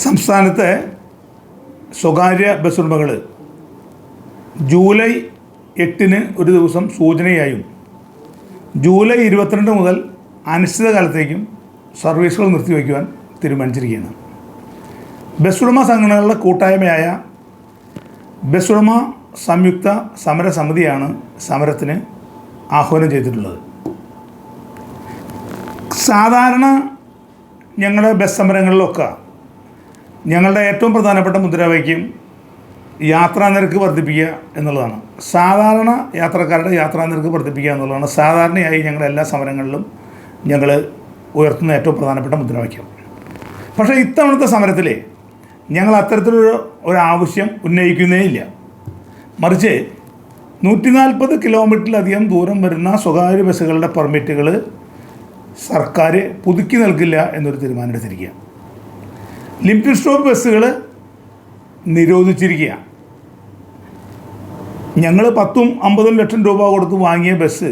സംസ്ഥാനത്തെ സ്വകാര്യ ബസ് ഉടമകൾ ജൂലൈ എട്ടിന് ഒരു ദിവസം സൂചനയായും ജൂലൈ ഇരുപത്തിരണ്ട് മുതൽ അനിശ്ചിതകാലത്തേക്കും സർവീസുകൾ നിർത്തിവെക്കുവാൻ തീരുമാനിച്ചിരിക്കുകയാണ്. ബസ് ഉടമ സംഘടനകളുടെ കൂട്ടായ്മയായ ബസ് ഉടമ സംയുക്ത സമര സമിതിയാണ് സമരത്തിന് ആഹ്വാനം ചെയ്തിട്ടുള്ളത്. സാധാരണ ഞങ്ങളുടെ ബസ് സമരങ്ങളിലൊക്കെ ഞങ്ങളുടെ ഏറ്റവും പ്രധാനപ്പെട്ട മുദ്രാവാക്യം യാത്രാ നിരക്ക് വർദ്ധിപ്പിക്കുക എന്നുള്ളതാണ്. സാധാരണ യാത്രക്കാരുടെ യാത്രാ നിരക്ക് വർദ്ധിപ്പിക്കുക എന്നുള്ളതാണ്. സാധാരണയായി ഞങ്ങളുടെ എല്ലാ സമരങ്ങളിലും ഞങ്ങൾ ഉയർത്തുന്ന ഏറ്റവും പ്രധാനപ്പെട്ട മുദ്രാവാക്യം. പക്ഷേ ഇത്തവണത്തെ സമരത്തിൽ ഞങ്ങൾ അത്തരത്തിലൊരു ഒരു ആവശ്യം ഉന്നയിക്കുന്നേ ഇല്ല. മറിച്ച് നൂറ്റി നാൽപ്പത് കിലോമീറ്ററിലധികം ദൂരം വരുന്ന സ്വകാര്യ ബസ്സുകളുടെ പെർമിറ്റുകൾ സർക്കാർ പുതുക്കി നൽകില്ല എന്നൊരു തീരുമാനം എടുത്തിരിക്കുക ലിമിറ്റഡ് സ്റ്റോപ്പ് ബസ്സുകൾ നിരോധിച്ചിരിക്കുകയാണ്. ഞങ്ങൾ പത്തും അമ്പതും ലക്ഷം രൂപ കൊടുത്ത് വാങ്ങിയ ബസ്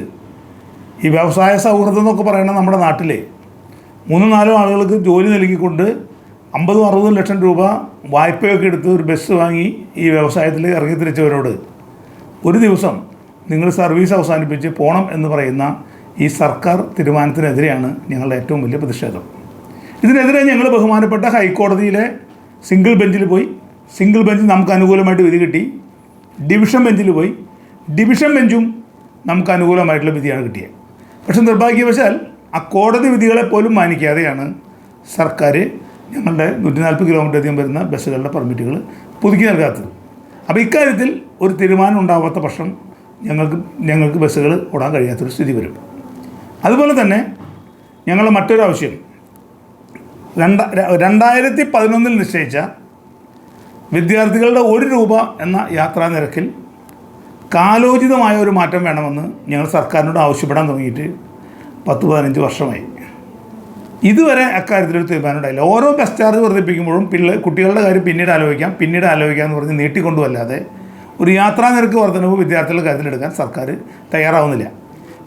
ഈ വ്യവസായ സൗഹൃദം എന്നൊക്കെ പറയണത് നമ്മുടെ നാട്ടിലെ. മൂന്നോ നാലോ ആളുകൾക്ക് ജോലി നൽകിക്കൊണ്ട് അമ്പതും അറുപതും ലക്ഷം രൂപ വായ്പയൊക്കെ എടുത്ത് ഒരു ബസ് വാങ്ങി ഈ വ്യവസായത്തിൽ ഇറങ്ങി തിരിച്ചവരോട്. ഒരു ദിവസം നിങ്ങൾ സർവീസ് അവസാനിപ്പിച്ച് പോകണം എന്ന് പറയുന്ന ഈ സർക്കാർ തീരുമാനത്തിനെതിരെയാണ് ഞങ്ങളുടെ ഏറ്റവും വലിയ പ്രതിഷേധം. ഇതിനെതിരെ ഞങ്ങൾ ബഹുമാനപ്പെട്ട ഹൈക്കോടതിയിലെ സിംഗിൾ ബെഞ്ചിൽ പോയി. സിംഗിൾ ബെഞ്ച് നമുക്ക് അനുകൂലമായിട്ട് വിധി കിട്ടി. ഡിവിഷൻ ബെഞ്ചിൽ പോയി. ഡിവിഷൻ ബെഞ്ചും നമുക്ക് അനുകൂലമായിട്ടുള്ള വിധിയാണ് കിട്ടിയത് പക്ഷെ നിർഭാഗ്യവശാൽ ആ കോടതി വിധികളെ പോലും മാനിക്കാതെയാണ് സർക്കാർ ഞങ്ങളുടെ നൂറ്റി നാൽപ്പത് കിലോമീറ്റർ അധികം വരുന്ന ബസ്സുകളുടെ പെർമിറ്റുകൾ പുതുക്കി നൽകാത്തത്. അപ്പോൾ ഇക്കാര്യത്തിൽ ഒരു തീരുമാനം ഉണ്ടാവാത്ത പക്ഷം ഞങ്ങൾക്ക് ഞങ്ങൾക്ക് ബസ്സുകൾ ഓടാൻ കഴിയാത്തൊരു സ്ഥിതി വരും. അതുപോലെ തന്നെ ഞങ്ങളുടെ മറ്റൊരു ആവശ്യം. രണ്ട രണ്ടായിരത്തി പതിനൊന്നിൽ നിശ്ചയിച്ച വിദ്യാർത്ഥികളുടെ ഒരു രൂപ എന്ന യാത്രാ നിരക്കിൽ കാലോചിതമായ ഒരു മാറ്റം വേണമെന്ന് ഞങ്ങൾ സർക്കാരിനോട് ആവശ്യപ്പെടാൻ തുടങ്ങിയിട്ട് പത്ത് പതിനഞ്ച് വർഷമായി. ഇതുവരെ അക്കാര്യത്തിലൊരു തീരുമാനം ഉണ്ടായില്ല ഓരോ ബസ് ചാർജ് വർദ്ധിപ്പിക്കുമ്പോഴും പിള്ളേ കുട്ടികളുടെ കാര്യം പിന്നീട് ആലോചിക്കാം പിന്നീട് ആലോചിക്കാം എന്ന് പറഞ്ഞ് നീട്ടിക്കൊണ്ടുമല്ലാതെ ഒരു യാത്രാ നിരക്ക് വർധനവ് വിദ്യാർത്ഥികളുടെ കാര്യത്തിലെടുക്കാൻ സർക്കാർ തയ്യാറാവുന്നില്ല.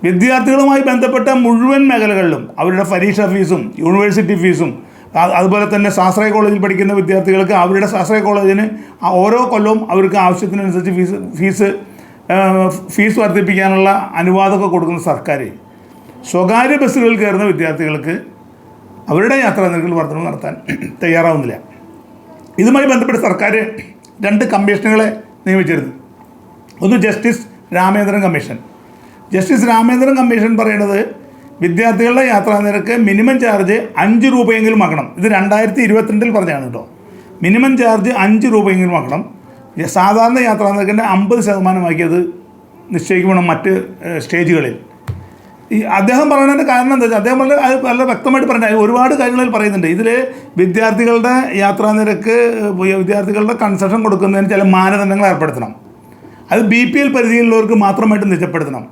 വിദ്യാർത്ഥികളുമായി ബന്ധപ്പെട്ട മുഴുവൻ മേഖലകളിലും അവരുടെ പരീക്ഷ ഫീസും യൂണിവേഴ്സിറ്റി ഫീസും അതുപോലെ തന്നെ സ്വാശ്രയ കോളേജിൽ പഠിക്കുന്ന വിദ്യാർത്ഥികൾക്ക് അവരുടെ സ്വാശ്രയ കോളേജിന് ഓരോ കൊല്ലവും അവർക്ക് ആവശ്യത്തിനനുസരിച്ച് ഫീസ് ഫീസ് ഫീസ് വർദ്ധിപ്പിക്കാനുള്ള അനുവാദമൊക്കെ കൊടുക്കുന്ന സർക്കാർ. സ്വകാര്യ ബസ്സുകളിൽ കയറുന്ന വിദ്യാർത്ഥികൾക്ക് അവരുടെ യാത്രാ നിരക്കിൽ വർധന നടത്താൻ തയ്യാറാവുന്നില്ല. ഇതുമായി ബന്ധപ്പെട്ട് സർക്കാർ രണ്ട് കമ്മീഷനുകളെ നിയമിച്ചിരുന്നു. ഒന്ന് justice Ramendran commission. Justice Ramendran commission പറയുന്നത് വിദ്യാർത്ഥികളുടെ യാത്രാ നിരക്ക് മിനിമം ചാർജ് അഞ്ച് രൂപയെങ്കിലും ആക്കണം ഇത് രണ്ടായിരത്തി ഇരുപത്തിരണ്ടിൽ പറഞ്ഞാണ് കേട്ടോ. മിനിമം ചാർജ് അഞ്ച് രൂപയെങ്കിലും ആക്കണം സാധാരണ യാത്രാ നിരക്കിന്റെ അമ്പത് ശതമാനമാക്കി അത് നിശ്ചയിക്കണം മറ്റ് സ്റ്റേജുകളിൽ. ഈ അദ്ദേഹം പറയുന്നതിന്റെ കാരണം എന്താ വെച്ചാൽ അദ്ദേഹം വളരെ അത് വളരെ വ്യക്തമായിട്ട് പറഞ്ഞ ഒരുപാട് കാര്യങ്ങളിൽ പറയുന്നുണ്ട്. ഇതിൽ വിദ്യാർത്ഥികളുടെ യാത്രാ നിരക്ക് വിദ്യാർത്ഥികളുടെ കൺസെഷൻ കൊടുക്കുന്നതിന് ചില മാനദണ്ഡങ്ങൾ ഏർപ്പെടുത്തണം. അത് ബി പി എൽ പരിധിയിലുള്ളവർക്ക് മാത്രമായിട്ട് നിജപ്പെടുത്തണം.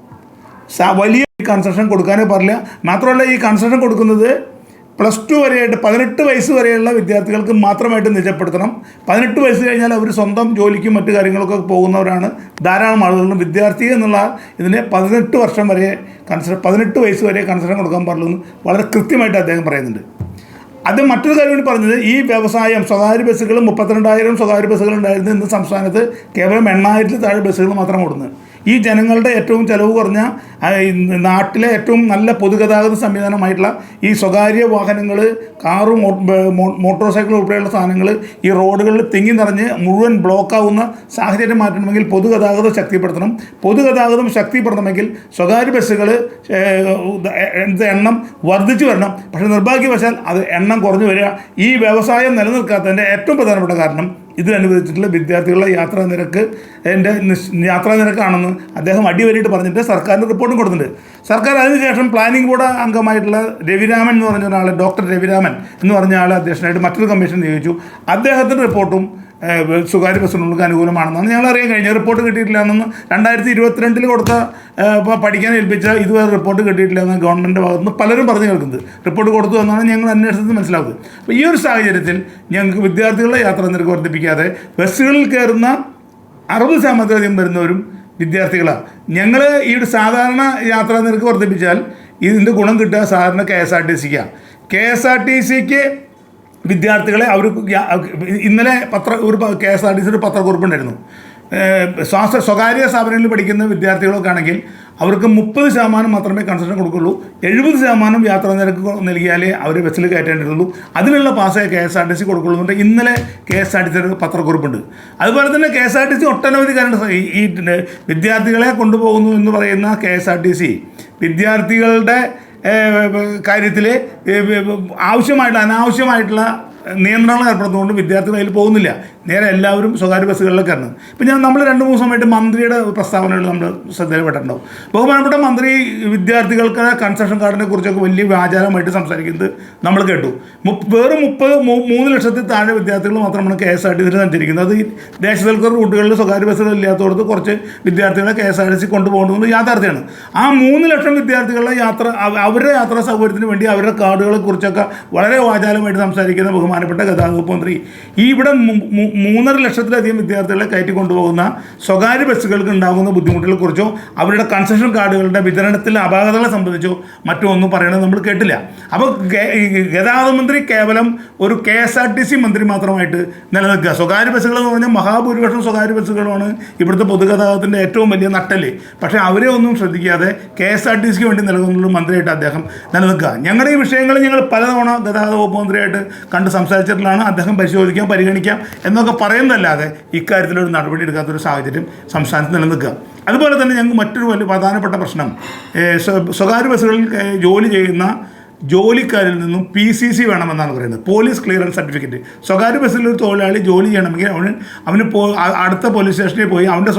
വലിയ കൺസെഷൻ കൊടുക്കാനേ പാടില്ല. മാത്രമല്ല ഈ കൺസെഷൻ കൊടുക്കുന്നത് പ്ലസ് ടു വരെയായിട്ട് പതിനെട്ട് വയസ്സ് വരെയുള്ള വിദ്യാർത്ഥികൾക്ക് മാത്രമായിട്ട് നിജപ്പെടുത്തണം. പതിനെട്ട് വയസ്സ് കഴിഞ്ഞാൽ അവർ സ്വന്തം ജോലിക്കും മറ്റു കാര്യങ്ങളൊക്കെ പോകുന്നവരാണ്. ധാരാളം ആളുകളും വിദ്യാർത്ഥി എന്നുള്ള ഇതിനെ പതിനെട്ട് വർഷം വരെ കൺസെഷൻ പതിനെട്ട് വയസ്സ് വരെ കൺസെഷൻ കൊടുക്കാൻ പാടുള്ളൂ എന്ന് വളരെ കൃത്യമായിട്ട് അദ്ദേഹം പറയുന്നുണ്ട്. അത് മറ്റൊരു കാര്യം പറഞ്ഞത് ഈ വ്യവസായം സ്വകാര്യ ബസ്സുകൾ മുപ്പത്തിരണ്ടായിരം സ്വകാര്യ ബസ്സുകൾ ഉണ്ടായിരുന്നു ഇന്ന് സംസ്ഥാനത്ത്. കേവലം എണ്ണായിരത്തിൽ താഴെ ബസ്സുകൾ മാത്രം ഓടുന്നത്. ഈ ജനങ്ങളുടെ ഏറ്റവും ചിലവ് കുറഞ്ഞ നാട്ടിലെ ഏറ്റവും നല്ല പൊതുഗതാഗത സംവിധാനമായിട്ടുള്ള ഈ സ്വകാര്യ വാഹനങ്ങൾ കാറും മോട്ടോർ സൈക്കിൾ ഉൾപ്പെടെയുള്ള സാധനങ്ങൾ ഈ റോഡുകളിൽ തിങ്ങി നിറഞ്ഞ് മുഴുവൻ ബ്ലോക്കാവുന്ന സാഹചര്യം മാറ്റണമെങ്കിൽ പൊതുഗതാഗതം ശക്തിപ്പെടുത്തണം. പൊതുഗതാഗതം ശക്തിപ്പെടുത്തണമെങ്കിൽ സ്വകാര്യ ബസ്സുകൾ എണ്ണം വർദ്ധിച്ചു വരണം. പക്ഷേ നിർഭാഗ്യവശാൽ അത് എണ്ണം കുറഞ്ഞു വരിക ഈ വ്യവസായം നിലനിൽക്കാത്തതിന്റെ ഏറ്റവും പ്രധാനപ്പെട്ട കാരണം ഇതിനനുവദിച്ചിട്ടുള്ള വിദ്യാർത്ഥികളുടെ യാത്രാ നിരക്ക് എന്റെ യാത്രാ നിരക്കാണെന്ന് അദ്ദേഹം അടിവരിയിട്ട് പറഞ്ഞിട്ട് സർക്കാരിന് റിപ്പോർട്ടും കൊടുത്തിട്ടുണ്ട്. സർക്കാർ അതിനുശേഷം പ്ലാനിംഗ് ബോർഡ് അംഗമായിട്ടുള്ള രവിരാമൻ എന്ന് പറഞ്ഞ ഒരാൾ ഡോക്ടർ രവിരാമൻ എന്ന് പറഞ്ഞ ആൾ അധ്യക്ഷനായിട്ട് മറ്റൊരു കമ്മീഷൻ നിയോഗിച്ചു. അദ്ദേഹത്തിന്റെ റിപ്പോർട്ടും സ്വകാര്യ ബസ്സുകൾക്ക് അനുകൂലമാണെന്നാണ്. ഞങ്ങൾ അറിയാൻ കഴിഞ്ഞത് റിപ്പോർട്ട് കിട്ടിയിട്ടില്ലാന്നെന്ന് രണ്ടായിരത്തി ഇരുപത്തിരണ്ടിൽ കൊടുത്ത പഠിക്കാൻ ഏൽപ്പിച്ച ഇതുവരെ റിപ്പോർട്ട് കിട്ടിയിട്ടില്ല എന്ന് ഗവൺമെന്റ് ഭാഗത്ത് നിന്ന് പലരും പറഞ്ഞു കേൾക്കുന്നത് റിപ്പോർട്ട് കൊടുത്തു എന്നാണ് ഞങ്ങൾ അന്വേഷണത്തിൽ മനസ്സിലാക്കുന്നത് അപ്പോൾ ഈ ഒരു സാഹചര്യത്തിൽ ഞങ്ങൾക്ക് വിദ്യാർത്ഥികളുടെ യാത്ര നിരക്ക് വർദ്ധിപ്പിക്കാതെ ബസ്സുകളിൽ കയറുന്ന അറുപത് ശതമാനത്തിലധികം വരുന്നവരും വിദ്യാർത്ഥികളാണ്. ഞങ്ങൾ ഈ ഒരു സാധാരണ യാത്രാ നിരക്ക് വർദ്ധിപ്പിച്ചാൽ ഇതിന്റെ ഗുണം കിട്ടുക സാധാരണ കെ എസ് ആർ ടി സിക്കാണ്. കെ എസ് ആർ ടി സിക്ക് വിദ്യാർത്ഥികളെ അവർ ഇന്നലെ പത്ര ഒരു കെ എസ് ആർ ടി സിയുടെ പത്രക്കുറിപ്പുണ്ടായിരുന്നു. സ്വാസ്ഥ്യ സ്വകാര്യ സ്ഥാപനങ്ങളിൽ പഠിക്കുന്ന വിദ്യാർത്ഥികളൊക്കെ ആണെങ്കിൽ അവർക്ക് മുപ്പത് ശതമാനം മാത്രമേ കൺസെഷൻ കൊടുക്കുള്ളൂ. എഴുപത് ശതമാനം യാത്രാ നിരക്ക് നൽകിയാലേ അവർ ബസ്സിൽ കയറ്റേണ്ടിരുള്ളൂ അതിനുള്ള പാസ്സേ K S R T C കൊടുക്കുള്ളൂ ഇന്നലെ കെ എസ് ആർ ടി സിയുടെ പത്രക്കുറിപ്പുണ്ട്. അതുപോലെ തന്നെ K S R T C ഒട്ടനവധി കാരണം ഈ വിദ്യാർത്ഥികളെ കൊണ്ടുപോകുന്നു എന്ന് പറയുന്ന K S R T C വിദ്യാർത്ഥികളുടെ കാര്യത്തിൽ ആവശ്യമായിട്ടുള്ള അനാവശ്യമായിട്ടുള്ള നിയന്ത്രണങ്ങൾ ഏർപ്പെടുത്തുകൊണ്ട് വിദ്യാർത്ഥികൾ അതിൽ പോകുന്നില്ല. നേരെ എല്ലാവരും സ്വകാര്യ ബസ്സുകളിലൊക്കെ ഇറങ്ങും. ഇപ്പം ഞാൻ നമ്മൾ രണ്ട് മൂന്ന് സമയത്ത് മന്ത്രിയുടെ പ്രസ്താവനകൾ നമ്മൾ ശ്രദ്ധയിൽപ്പെട്ടിട്ടുണ്ടാവും. ബഹുമാനപ്പെട്ട മന്ത്രി വിദ്യാർത്ഥികൾക്ക് കൺസെഷൻ കാർഡിനെ കുറിച്ചൊക്കെ വലിയ വ്യാചാരമായിട്ട് സംസാരിക്കുന്നത് നമ്മൾ കേട്ടു. വെറും മുപ്പത് മൂന്ന് ലക്ഷത്തിൽ താഴെ വിദ്യാർത്ഥികൾ മാത്രമാണ് കെ എസ് ആർ ടി സിയിൽ സഞ്ചരിക്കുന്നത് അത് ഈ ദേശസൽക്കർ റൂട്ടുകളിൽ സ്വകാര്യ ബസ്സുകൾ ഇല്ലാത്തടത്ത് കുറച്ച് വിദ്യാർത്ഥികളെ K S R T C കൊണ്ടുപോകുന്നത് യാഥാർത്ഥ്യമാണ്. ആ മൂന്ന് ലക്ഷം വിദ്യാർത്ഥികളുടെ യാത്ര അവരുടെ യാത്രാ സൗകര്യത്തിന് വേണ്ടി അവരുടെ കാർഡുകളെ കുറിച്ചൊക്കെ വളരെ വാചാലമായിട്ട് സംസാരിക്കുന്ന ബഹുമാനപ്പെട്ട ഗതാഗത മന്ത്രി. ഈ ഇവിടെ മൂന്നര ലക്ഷത്തിലധികം വിദ്യാർത്ഥികളെ കയറ്റി കൊണ്ടുപോകുന്ന സ്വകാര്യ ബസ്സുകൾക്ക് ഉണ്ടാകുന്ന ബുദ്ധിമുട്ടുകളെ കുറിച്ചോ അവരുടെ കൺസെഷൻ കാർഡുകളുടെ വിതരണത്തിലെ അപാകതകളെ സംബന്ധിച്ചോ മറ്റോ ഒന്നും പറയണത് നമ്മൾ കേട്ടില്ല. അപ്പോൾ ഗതാഗത മന്ത്രി കേവലം ഒരു K S R T C മന്ത്രി മാത്രമായിട്ട് നിലനിൽക്കുക. സ്വകാര്യ ബസ്സുകൾ എന്ന് പറഞ്ഞാൽ മഹാഭൂരിപക്ഷം സ്വകാര്യ ബസ്സുകളാണ് ഇവിടുത്തെ പൊതുഗതാഗതത്തിന്റെ ഏറ്റവും വലിയ നട്ടൽ. പക്ഷേ അവരെ ഒന്നും ശ്രദ്ധിക്കാതെ കെ എസ് ആർ ടി സിക്ക് വേണ്ടി നിലകൊണ്ടുള്ള മന്ത്രിയായിട്ട് അദ്ദേഹം നിലനിൽക്കുക. ഞങ്ങളുടെ ഈ വിഷയങ്ങൾ ഞങ്ങൾ പലതവണ ഗതാഗത വകുപ്പ് മന്ത്രിയായിട്ട് കണ്ട് സംസാരിച്ചിട്ടുള്ളതാണ്. അദ്ദേഹം പരിശോധിക്കാം പരിഗണിക്കാം എന്നൊക്കെ പറയുന്നതല്ലാതെ ഇക്കാര്യത്തിൽ ഒരു നടപടി എടുക്കാത്തൊരു സാഹചര്യം സംസ്ഥാനത്ത് നിലനിൽക്കുക. അതുപോലെ തന്നെ ഞങ്ങൾക്ക് മറ്റൊരു വലിയ പ്രധാനപ്പെട്ട പ്രശ്നം സ്വകാര്യ ബസ്സുകളിൽ ജോലി ചെയ്യുന്ന ജോലിക്കാരിൽ നിന്നും പി സി സി വേണമെന്നാണ് പറയുന്നത്. Police clearance certificate. സ്വകാര്യ ബസ്സിൽ ഒരു തൊഴിലാളി ജോലി ചെയ്യണമെങ്കിൽ അവന് അവന് പോ അടുത്ത പോലീസ് സ്റ്റേഷനിൽ പോയി അവന്റെ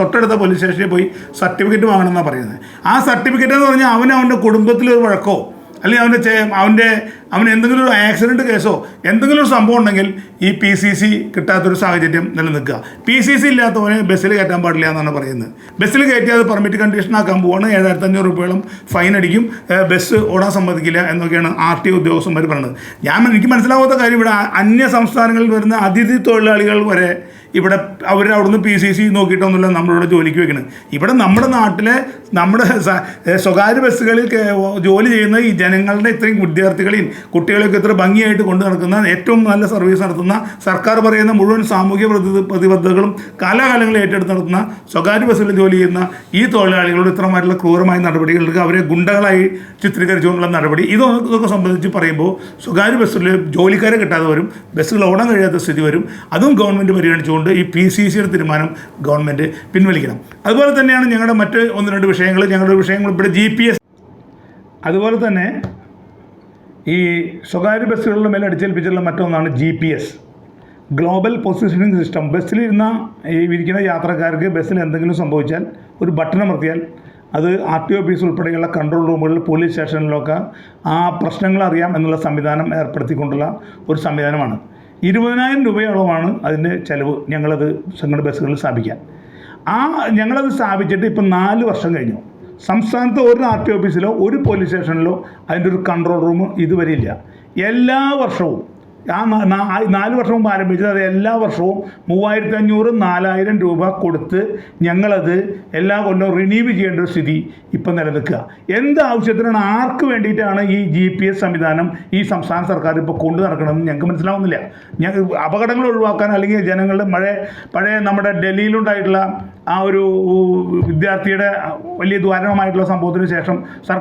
തൊട്ടടുത്ത പോലീസ് സ്റ്റേഷനിൽ പോയി സർട്ടിഫിക്കറ്റ് വാങ്ങണമെന്നാണ് പറയുന്നത്. ആ സർട്ടിഫിക്കറ്റ് എന്ന് പറഞ്ഞാൽ അവന് അവന്റെ കുടുംബത്തിലൊരു വഴക്കോ അല്ലെങ്കിൽ അവന്റെ അവന്റെ അവന് എന്തെങ്കിലും ഒരു ആക്സിഡന്റ് കേസോ എന്തെങ്കിലും ഒരു സംഭവം ഉണ്ടെങ്കിൽ ഈ പി സി സി കിട്ടാത്തൊരു സാഹചര്യം നിലനിൽക്കുക. പി സി സി ഇല്ലാത്തവനെ ബസ്സിൽ കയറ്റാൻ പാടില്ല എന്നാണ് പറയുന്നത്. ബസ്സിൽ കയറ്റിയാൽ അത് പെർമിറ്റ് കണ്ടീഷൻ ആക്കാൻ പോവാണ്. ഏഴായിരത്തി അഞ്ഞൂറ് രൂപയോളം ഫൈൻ അടിക്കും. ബസ് ഓടാൻ സമ്മതിക്കില്ല എന്നൊക്കെയാണ് ആർ ടി ഉദ്യോഗസ്ഥന്മാർ പറയുന്നത്. ഞാൻ എനിക്ക് മനസ്സിലാവാത്ത കാര്യം ഇവിടെ അന്യ സംസ്ഥാനങ്ങളിൽ വരുന്ന അതിഥി തൊഴിലാളികൾ വരെ ഇവിടെ അവർ അവിടുന്ന് പി സി സി നോക്കിയിട്ടൊന്നുമില്ല നമ്മളിവിടെ ജോലിക്ക് വെക്കുന്നത്. ഇവിടെ നമ്മുടെ നാട്ടിലെ നമ്മുടെ സ്വകാര്യ ബസ്സുകളിൽ ജോലി ചെയ്യുന്ന ഈ ജനങ്ങളുടെ ഇത്രയും വിദ്യാർത്ഥികളെയും കുട്ടികളെയൊക്കെ ഇത്ര ഭംഗിയായിട്ട് കൊണ്ടു നടക്കുന്ന ഏറ്റവും നല്ല സർവീസ് നടത്തുന്ന സർക്കാർ പറയുന്ന മുഴുവൻ സാമൂഹ്യ പ്രതി പ്രതിബദ്ധതകളും കാലാകാലങ്ങളിൽ ഏറ്റെടുത്ത് നടത്തുന്ന സ്വകാര്യ ബസ്സിൽ ജോലി ചെയ്യുന്ന ഈ തൊഴിലാളികളോട് ഇത്രമായിട്ടുള്ള ക്രൂരമായ നടപടികൾക്ക് അവരെ ഗുണ്ടകളായി ചിത്രീകരിച്ചുകൊണ്ടുള്ള നടപടി. ഇതൊക്കെ സംബന്ധിച്ച് പറയുമ്പോൾ സ്വകാര്യ ബസ്സിൽ ജോലിക്കാരെ കിട്ടാതെ വരും ബസ്സുകൾ ഓടാൻ കഴിയാത്ത സ്ഥിതി വരും. അതും ഗവൺമെന്റ് പരിഗണിച്ചുകൊണ്ട് ഈ പി സി സിയുടെ തീരുമാനം ഗവൺമെന്റ് പിൻവലിക്കണം. അതുപോലെ തന്നെയാണ് ഞങ്ങളുടെ മറ്റ് ഒന്ന് രണ്ട് വിഷയങ്ങൾ ഞങ്ങളുടെ വിഷയങ്ങൾ ഇവിടെ ജി അതുപോലെ തന്നെ ഈ സ്വകാര്യ ബസ്സുകളുടെ മേലെ അടിച്ചേൽപ്പിച്ചിട്ടുള്ള മറ്റൊന്നാണ് G P S global positioning system ബസ്സിലിരുന്ന ഈ ഇരിക്കുന്ന യാത്രക്കാർക്ക് ബസ്സിൽ എന്തെങ്കിലും സംഭവിച്ചാൽ ഒരു ബട്ടൺ അമർത്തിയാൽ അത് ആർ ടി ഓഫീസ് ഉൾപ്പെടെയുള്ള കൺട്രോൾ റൂമുകളിൽ പോലീസ് സ്റ്റേഷനിലൊക്കെ ആ പ്രശ്നങ്ങൾ അറിയാം എന്നുള്ള സംവിധാനം ഏർപ്പെടുത്തിക്കൊണ്ടുള്ള ഒരു സംവിധാനമാണ്. ഇരുപതിനായിരം രൂപയോളമാണ് അതിന്റെ ചിലവ് ഞങ്ങളത് ഞങ്ങളുടെ ബസ്സുകളിൽ സ്ഥാപിക്കാൻ. ആ ഞങ്ങളത് സ്ഥാപിച്ചിട്ട് ഇപ്പം നാല് വർഷം കഴിഞ്ഞു. സംസ്ഥാനത്ത് ഒരു ആർ ടി ഓഫീസിലോ ഒരു പോലീസ് സ്റ്റേഷനിലോ അതിന്റെ ഒരു കൺട്രോൾ റൂം ഇതുവരെ ഇല്ല. എല്ലാ വർഷവും ആ നാല് വർഷം മുമ്പ് ആരംഭിച്ചത് അത് എല്ലാ വർഷവും മൂവായിരത്തി അഞ്ഞൂറ് നാലായിരം രൂപ കൊടുത്ത് ഞങ്ങളത് എല്ലാ കൊല്ലവും റിനീവ് ചെയ്യേണ്ട ഒരു സ്ഥിതി ഇപ്പം നിലനിൽക്കുക. എന്ത് ആവശ്യത്തിനാണ് ആർക്ക് വേണ്ടിയിട്ടാണ് ഈ ജി പി എസ് സംവിധാനം ഈ സംസ്ഥാന സർക്കാർ ഇപ്പോൾ കൊണ്ടു നടക്കണമെന്ന് ഞങ്ങൾക്ക് മനസ്സിലാവുന്നില്ല. ഞങ്ങൾ അപകടങ്ങൾ ഒഴിവാക്കാൻ അല്ലെങ്കിൽ ജനങ്ങളുടെ മഴ പഴയ നമ്മുടെ ഡൽഹിയിലുണ്ടായിട്ടുള്ള ആ ഒരു വിദ്യാർത്ഥിയുടെ വലിയ ദ്വാരണമായിട്ടുള്ള സംഭവത്തിന് ശേഷം സർ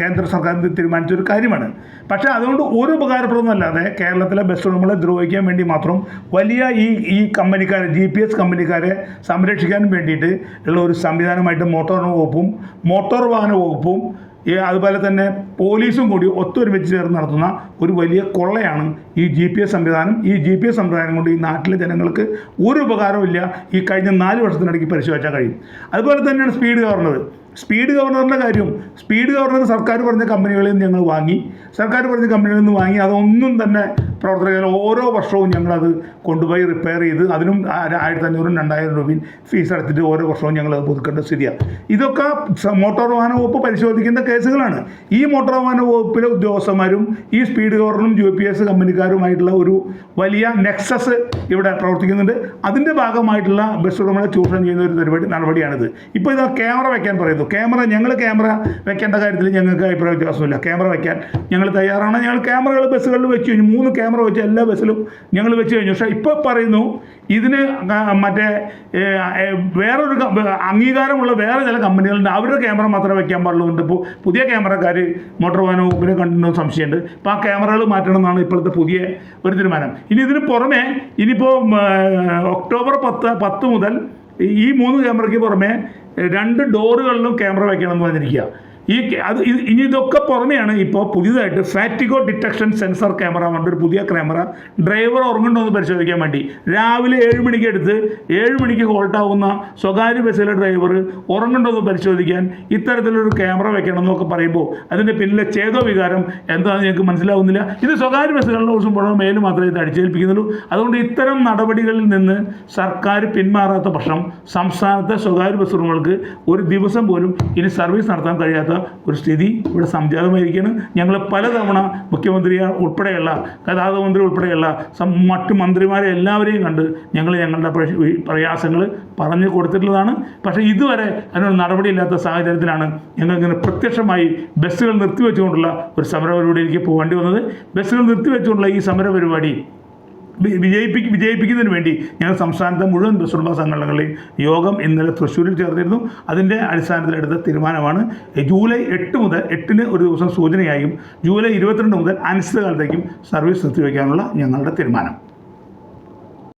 കേന്ദ്ര സർക്കാർ തീരുമാനിച്ച ഒരു കാര്യമാണ്. പക്ഷേ അതുകൊണ്ട് ഒരു ഉപകാരപ്രദമല്ലാതെ കേരളത്തിലെ ബസ് ഉടമകളെ ദ്രോഹിക്കാൻ വേണ്ടി മാത്രം വലിയ ഈ ഈ കമ്പനിക്കാരെ ജി പി എസ് കമ്പനിക്കാരെ സംരക്ഷിക്കാൻ വേണ്ടിയിട്ട് ഉള്ള ഒരു സംവിധാനമായിട്ട് മോട്ടോർ വകുപ്പും മോട്ടോർ വാഹന വകുപ്പും അതുപോലെ തന്നെ പോലീസും കൂടി ഒത്തൊരുമിച്ച് ചേർന്ന് നടത്തുന്ന ഒരു വലിയ കൊള്ളയാണ് ഈ ജി പി എസ് സംവിധാനം. ഈ ജി പി എസ് സംവിധാനം കൊണ്ട് ഈ നാട്ടിലെ ജനങ്ങൾക്ക് ഒരു ഉപകാരമില്ല ഈ കഴിഞ്ഞ നാല് വർഷത്തിനിടയ്ക്ക് പരിശോധിച്ചാൽ കഴിയും. അതുപോലെ തന്നെയാണ് സ്പീഡ് ഗവർണർ സ്പീഡ് ഗവർണറിന്റെ കാര്യം. സ്പീഡ് ഗവർണർ സർക്കാർ പറഞ്ഞ കമ്പനികളിൽ നിന്ന് ഞങ്ങൾ വാങ്ങി. സർക്കാർ പറഞ്ഞ കമ്പനികളിൽ നിന്ന് വാങ്ങി. അതൊന്നും തന്നെ പ്രവർത്തകർ ഓരോ വർഷവും ഞങ്ങളത് കൊണ്ടുപോയി റിപ്പയർ ചെയ്ത് അതിനും ആയിരത്തി അഞ്ഞൂറും രണ്ടായിരം രൂപയും ഫീസ് അടച്ചിട്ട് ഓരോ വർഷവും ഞങ്ങൾ അത് പുതുക്കേണ്ട സ്ഥിതിയാണ് ഇതൊക്കെ മോട്ടോർ വാഹന വകുപ്പ് പരിശോധിക്കേണ്ട കേസുകളാണ്. ഈ മോട്ടോർ വാഹന വകുപ്പിലെ ഉദ്യോഗസ്ഥന്മാരും ഈ സ്പീഡ് ഗവർണറും യു പി എസ് കമ്പനിക്കാരുമായിട്ടുള്ള ഒരു വലിയ നെക്സസ് ഇവിടെ പ്രവർത്തിക്കുന്നുണ്ട്. അതിന്റെ ഭാഗമായിട്ടുള്ള ബസ് ഉടമകളെ ചൂഷണം ചെയ്യുന്ന ഒരു പരിപാടി നടപടിയാണിത്. ഇപ്പോൾ ഇത് ക്യാമറ വെക്കാൻ പറയുന്നു ക്യാമറ ഞങ്ങൾ ക്യാമറ വെക്കേണ്ട കാര്യത്തിൽ ഞങ്ങൾക്ക് അഭിപ്രായ വ്യത്യാസമില്ല. ക്യാമറ വെക്കാൻ ഞങ്ങൾ തയ്യാറാണ്. ഞങ്ങൾ ക്യാമറകൾ ബസ്സുകളിൽ വെച്ച് കഴിഞ്ഞു. മൂന്ന് ക്യാമറ വെച്ച് എല്ലാ ബസ്സിലും ഞങ്ങൾ വെച്ച് കഴിഞ്ഞു. പക്ഷേ ഇപ്പോൾ പറയുന്നു ഇതിന് മറ്റേ വേറൊരു അംഗീകാരമുള്ള വേറെ ചില കമ്പനികളുണ്ട്. അവരുടെ ക്യാമറ മാത്രമേ വെക്കാൻ പാടുള്ളൂ ഇപ്പോൾ പുതിയ ക്യാമറക്കാർ മോട്ടോർ വാഹന വകുപ്പിനെ കണ്ടു സംശയമുണ്ട്. അപ്പോൾ ആ ക്യാമറകൾ മാറ്റണം എന്നാണ് ഇപ്പോഴത്തെ പുതിയ ഒരു തീരുമാനം. ഇനി ഇതിന് പുറമെ ഇനിയിപ്പോൾ ഒക്ടോബർ പത്ത് പത്ത് മുതൽ ഈ മൂന്ന് ക്യാമറയ്ക്ക് പുറമെ രണ്ട് ഡോറുകളിലും ക്യാമറ വെക്കണം എന്ന് പറഞ്ഞിരിക്കുക. ഈ അത് ഇനി ഇതൊക്കെ പുറമെയാണ് ഇപ്പോൾ പുതിയതായിട്ട് ഫാറ്റിഗോ ഡിറ്റക്ഷൻ സെൻസർ ക്യാമറ കൊണ്ട് ഒരു പുതിയ ക്യാമറ ഡ്രൈവർ ഉറങ്ങുന്നുണ്ടോ എന്ന് പരിശോധിക്കാൻ വേണ്ടി. രാവിലെ ഏഴ് മണിക്ക് എടുത്ത് ഏഴ് മണിക്ക് ഹോൾട്ടാവുന്ന സ്വകാര്യ ബസ്സിലെ ഡ്രൈവർ ഉറങ്ങുന്നുണ്ടോ എന്ന് പരിശോധിക്കാൻ ഇത്തരത്തിലൊരു ക്യാമറ വെക്കണം എന്നൊക്കെ പറയുമ്പോൾ അതിന്റെ പിന്നിലെ ചേതോ വികാരം എന്താണെന്ന് ഞങ്ങൾക്ക് മനസ്സിലാവുന്നില്ല. ഇത് സ്വകാര്യ ബസ്സുകളുടെ ദിവസം പുറമെ മേൽ മാത്രമേ ഇത് അടിച്ചേൽപ്പിക്കുന്നുള്ളൂ. അതുകൊണ്ട് ഇത്തരം നടപടികളിൽ നിന്ന് സർക്കാർ പിന്മാറാത്ത പക്ഷം സംസ്ഥാനത്തെ സ്വകാര്യ ബസ് ഉടമകൾക്ക് ഒരു ദിവസം പോലും ഇനി സർവീസ് നടത്താൻ കഴിയാത്ത ഒരു സ്ഥിതി ഇവിടെ സംജാതമായിരിക്കുകയാണ്. ഞങ്ങൾ പലതവണ മുഖ്യമന്ത്രി ഉൾപ്പെടെയുള്ള ഗതാഗത മന്ത്രി ഉൾപ്പെടെയുള്ള മറ്റു മന്ത്രിമാരെ എല്ലാവരെയും കണ്ട് ഞങ്ങൾ ഞങ്ങളുടെ പ്രയാസങ്ങൾ പറഞ്ഞു കൊടുത്തിട്ടുള്ളതാണ്. പക്ഷേ ഇതുവരെ അതിനൊരു നടപടിയില്ലാത്ത സാഹചര്യത്തിലാണ് ഞങ്ങൾ ഇങ്ങനെ പ്രത്യക്ഷമായി ബസ്സുകൾ നിർത്തിവെച്ചുകൊണ്ടുള്ള ഒരു സമരപരിപാടിയിലേക്ക് പോകേണ്ടി വന്നത്. ബസ്സുകൾ നിർത്തിവെച്ചുകൊണ്ടുള്ള ഈ സമര പരിപാടി വി- വിജയിപ്പിക്ക് വിജയിപ്പിക്കുന്നതിന് വേണ്ടി ഞങ്ങൾ സംസ്ഥാനത്തെ മുഴുവൻ ബസ് ഉടമ സംഘടനകളുടെയും യോഗം ഇന്നലെ തൃശ്ശൂരിൽ ചേർന്നിരുന്നു. അതിന്റെ അടിസ്ഥാനത്തിലെടുത്ത തീരുമാനമാണ് ജൂലൈ എട്ട് മുതൽ എട്ടിന് ഒരു ദിവസം സൂചനയായും ജൂലൈ ഇരുപത്തിരണ്ട് മുതൽ അനിശ്ചിതകാലത്തേക്കും സർവീസ് നിർത്തിവെക്കാനുള്ള ഞങ്ങളുടെ തീരുമാനം.